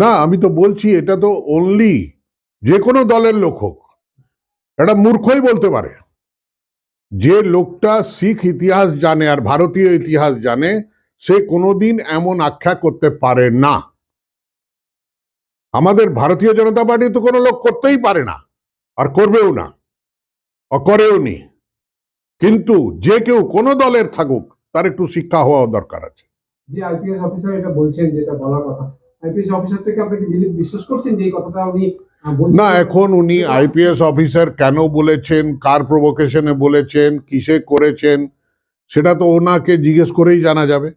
না, আমি তো বলছি এটা তো অনলি যে কোনো দলের লোক হোক। এটা মূর্খই বলতে পারে। যে লোকটা শিখ ইতিহাস জানে আর ভারতীয় ইতিহাস জানে, সে কোনোদিন এমন আখ্যা করতে পারে না। আমাদের ভারতীয় জনতা পার্টি তো কোনো লোক করতেই পারে না, আর করবেও না করেও নি। কিন্তু যে কেউ কোনো দলের থাকুক, তার একটু শিক্ষা হওয়া দরকার আছে। যে আইপিএস অফিসার এটা বলছেন যেটা বলার কথা আইপিএস অফিসার থেকে আপনি কি বিশ্বাস করছেন যে এই কথাটা উনি না এখন উনি আইপিএস অফিসার কেন বলেছেন কার প্রভোকেশনে বলেছেন কিসে করেছেন সেটা তো ওনাকে জিজ্ঞেস করেই জানা যাবে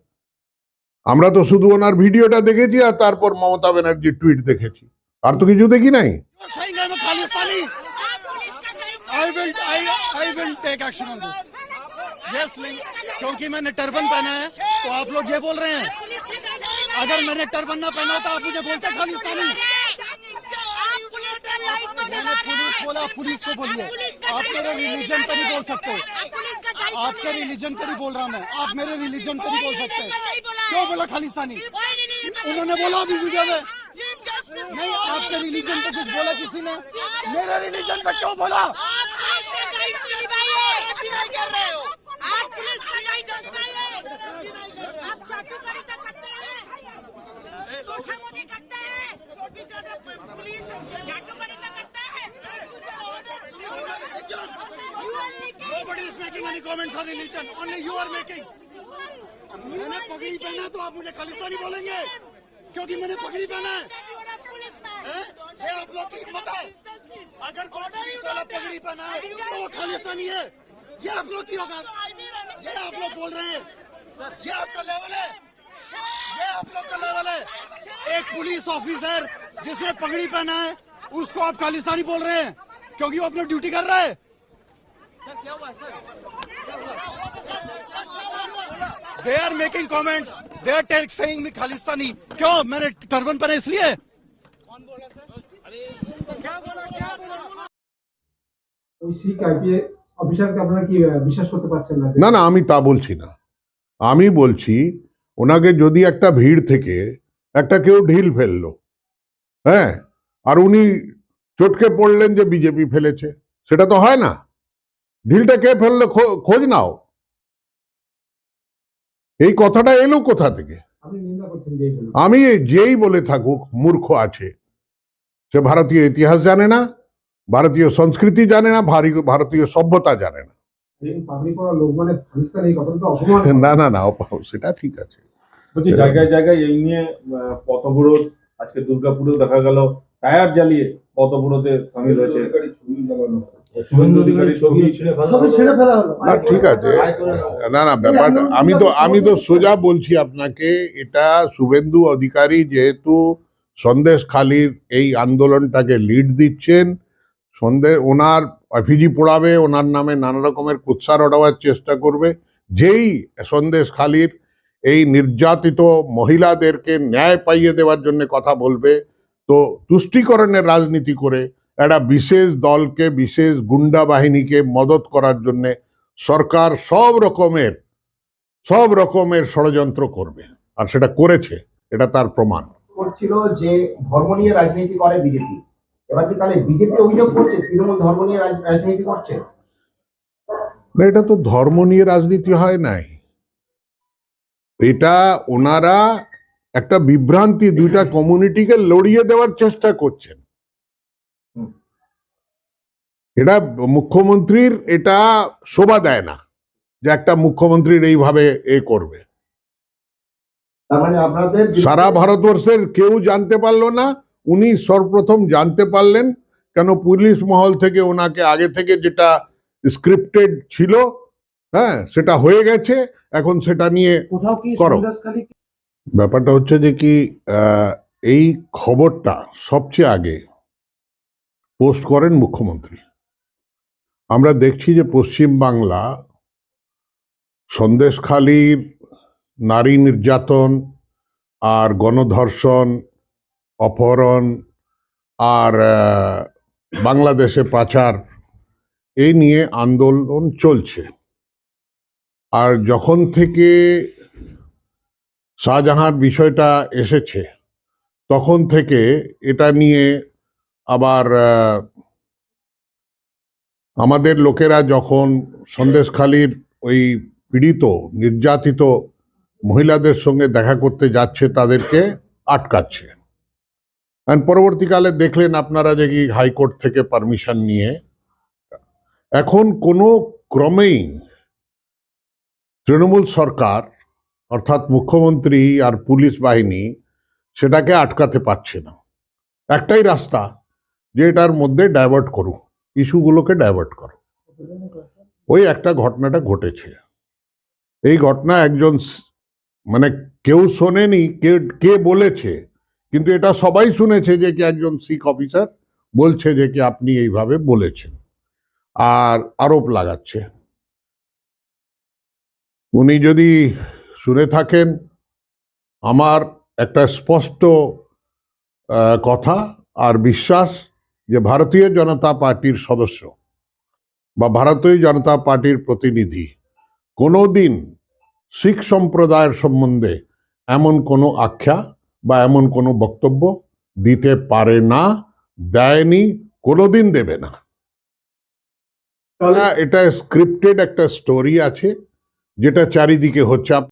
আমরা তো শুধু ওনার ভিডিওটা দেখেছি আর তারপর মমতা ব্যানার্জির টুইট দেখেছি আর তো কিছু দেখি নাই saying I'm a Khalistani. I will, I, I will take action on this. Yes, नहीं, क्योंकि मैंने टर्बन पहना है तो आप लोग ये बोल रहे हैं। अगर मैंने टर्बन ना पहना तो आप मुझे बोलते खालिस्तानी। मैंने पुलिस बोला पुलिस को बोलिए। आप मेरे रिलीजन पर ही बोल सकते। आपके रिलीजन पर ही बोल रहा मैं। आप मेरे रिलीजन पर नहीं बोल सकते क्यों बोला खालिस्तानी? उन्होंने बोला अभी वीडियो में। नहीं आपके रिलीजन पे कुछ बोला किसी ने? मेरे रिलीजन पे क्यों बोला? Nobody is making any comments on religion. Only you are making. मैंने पगड़ी पहना है तो आप मुझे खालिस्तानी बोलेंगे। क्योंकि मैंने पगड़ी पहना है। ये आप लोग की हिम्मत है। अगर कोई पुलिस वाला पगड़ी पहना है तो वो खालिस्तानी है। ये आप लोग की औकात। ये आप लोग बोल रहे हैं। ये आपका लेवल है। ये आप लोग का लेवल है एक पुलिस ऑफिसर जिसने पगड़ी पहना है उसको आप खालिस्तानी बोल रहे हैं क्योंकि वो अपनी ड्यूटी कर रहा है they are making comments they are take saying me Khalistani क्यों मैंने टर्बन पहना इसलिए ওই শিখ আইপিএস অফিসারকে আপনারা কি আহ, বিশ্বাস করতে পারছেন না না না আমি তা বলছি না আমি বলছি ওনাকে যদি একটা ভিড় থেকে একটা কেউ ঢিল ফেলল হ্যাঁ? আর উনি চটকে পড়লেন যে বিজেপি ফেলেছে সেটা তো হয় না। ঢিলটা কে ফেলল খোঁজ নাও। এই কথাটা এলো কোথা থেকে? আমি যেই বলে থাকুক মূর্খ আছে। সে ভারতীয় ইতিহাস জানে না ভারতীয় সংস্কৃতি জানে না ভারি- ভারতীয় সভ্যতা জানে না। মানে না না না সেটা ঠিক আছে। বলছি জায়গায় জায়গায় এই নিয়ে পথবরোধ আজকে দুর্গাপুরেও দেখা গেল টায়ার জ্বালিয়ে পথবরোধে সামিল হয়েছে শুভেন্দু অধিকারী ছবি ছবি ছেড়ে ফেলা হলো? না ঠিক আছে। না না ব্যাপারটা আমি তো আমি তো সোজা বলছি আপনাকে এটা শুভেন্দু অধিকারী যেহেতু সন্দেশ খালির এই আন্দোলনটাকে লিড দিচ্ছেন সন্দে ওনার এফিজি পোড়াবে ওনার নামে নানা রকমের কুৎসার ওঠাবার চেষ্টা করবে যেই সন্দেশ খালির এই নির্যাতিত মহিলাদেরকে ন্যায় পাইয়ে দেওয়ার জন্য কথা বলবে। তো তুষ্টিকরণের রাজনীতি করে একটা বিশেষ দলকে বিশেষ গুন্ডা বাহিনীকে মদত করার জন্যে সরকার সব রকমের সব রকমের ষড়যন্ত্র করবে। আর সেটা করেছে এটা তার প্রমাণ। করছিল যে ধর্ম নিয়ে রাজনীতি করে বিজেপি। এবার কি তাহলে বিজেপি অভিযোগ করছে তৃণমূল ধর্ম নিয়ে রাজনীতি করছে? না এটা তো ধর্ম নিয়ে রাজনীতি হয় নাই। এটা ওনারা একটা বিভ্রান্তি দুইটা কমিউনিটিকে লড়িয়ে দেওয়ার চেষ্টা করছেন। এটা মুখ্যমন্ত্রীর এটা শোভা দেয় না যে একটা মুখ্যমন্ত্রীর এইভাবে এ করবে। মানে আপনাদের সারা ভারতবর্ষের কেউ জানতে পারল না উনি সর্বপ্রথম জানতে পারলেন কেন পুলিশ মহল থেকে ওনাকে আগে থেকে যেটা স্ক্রিপ্টেড ছিল হ্যাঁ সেটা হয়ে গেছে এখন সেটা নিয়ে করো। ব্যাপারটা হচ্ছে যে কি এই খবরটা সবচেয়ে আগে পোস্ট করেন মুখ্যমন্ত্রী। আমরা দেখছি যে পশ্চিম বাংলা সন্দেশখালীর নারী নির্যাতন আর গণধর্ষণ অপহরণ আর বাংলাদেশে পাচার এই নিয়ে আন্দোলন চলছে। আর যখন থেকে শাহজাহাঁর বিষয়টা এসেছে, তখন থেকে এটা নিয়ে আবার আমাদের লোকেরা যখন সন্দেশখালীর ওই পীড়িত, নির্যাতিত মহিলাদের সঙ্গে দেখা করতে যাচ্ছে, তাদেরকে আটকাচ্ছে। আর পরবর্তীকালে দেখলেন আপনারা যে কি হাইকোর্ট থেকে পারমিশন নিয়ে। এখন কোনো ক্রমেই তৃণমূল সরকার, অর্থাৎ মুখ্যমন্ত্রী আর পুলিশ বাহিনী, সেটাকে আটকাতে পারছে না। একটাই রাস্তা, যে এটার মধ্যে ডাইভার্ট করুক, ইস্যুগুলোকে ডাইভার্ট করো ওই একটা ঘটনাটা ঘটেছে। এই ঘটনা একজন মানে কেউ শোনেনি, কে কে বলেছে? কিন্তু এটা সবাই শুনেছে যে কি একজন শিখ অফিসার বলছে যে কি আপনি এইভাবে বলেছেন। আর আরোপ লাগাচ্ছে। উনি যদি শুনে থাকেন আমার একটা স্পষ্ট কথা আর বিশ্বাস যে ভারতীয় জনতা পার্টির সদস্য বা ভারতীয় জনতা পার্টির প্রতিনিধি কোনোদিন শিখ সম্প্রদায়ের সম্বন্ধে এমন কোনো আখ্যা বা এমন কোনো বক্তব্য দিতে পারে না দেয়নি কোনোদিন দেবে না। তাহলে এটা স্ক্রিপ্টেড একটা স্টোরি আছে। যেটা চারিদিকে হচ্ছে